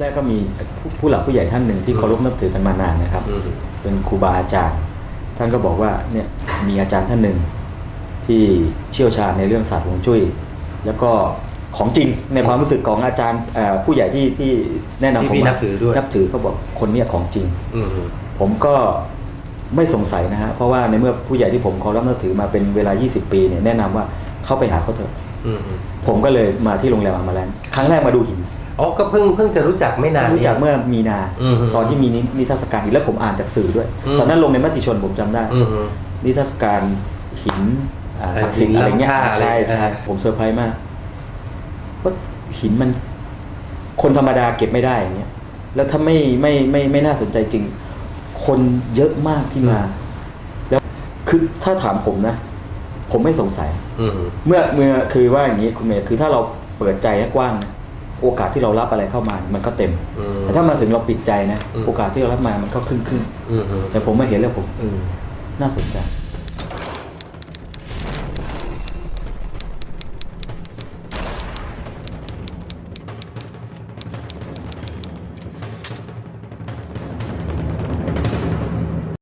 แรกก็มีผู้ผู้หลักผู้ใหญ่ท่านหนึ่งที่เคารพนับถือกันมานานนะครับอืมเป็นครูบาอาจารย์ ท่านก็บอกว่าเนี่ยมีอาจารย์ท่านหนึ่งที่เชี่ยวชาญในเรื่องศาสตร์ฮวงจุ้ย แล้วก็ของจริงในความรู้สึกของอาจารย์เอ่อผู้ใหญ่ที่ที่แนะนำที่ผมพี่มานับถือด้วยนับถือเขาบอกคนเนี้ยของจริงอืมผมก็ไม่สงสัยนะฮะเพราะว่าในเมื่อผู้ใหญ่ที่ผมเคารพนับถือมาเป็นเวลา 20 ปีเนี่ยแนะนำว่าเข้าไปหาเขาเถอะอืมอืมผมก็เลยมาที่โรงแรมอามาแลนด์ครั้งแรกมาดูหิน อ๋อก็เพิ่งเพิ่งจะรู้จักไม่นานรู้จักนี้เมื่อมีนาอืมตอนที่มีนินิทรรศการหินแล้วผมอ่านจากสื่อด้วยอืมตอนนั้นลงในมติชนผมจำได้อืมนิทรรศการหินอ่าเออศักดิ์สิทธิ์อะไรเงี้ยหินล้ำค่าอะไรใช่ใช่เออผมเซอร์ไพรส์มากว่าหินมัน คนธรรมดาเก็บไม่ได้อย่างเงี้ยแล้วถ้าไม่ไม่ไม่ไม่น่าสนใจจริง คนเยอะมากที่มา แล้วคือถ้าถามผมนะผมไม่สงสัยอืมเมื่อเมื่อคือว่าอย่างนี้คุณเมย์คือถ้าเราเปิดใจให้กว้างนะ โอกาสที่เรารับอะไรเข้ามามันก็เต็มอืมแต่ถ้ามาถึงเราปิดใจนะอืมโอกาสที่เรารับมามันก็ครึ่งครึ่งอืมอืมแต่ผมมาเห็นแล้วผมเออน่าสนใจ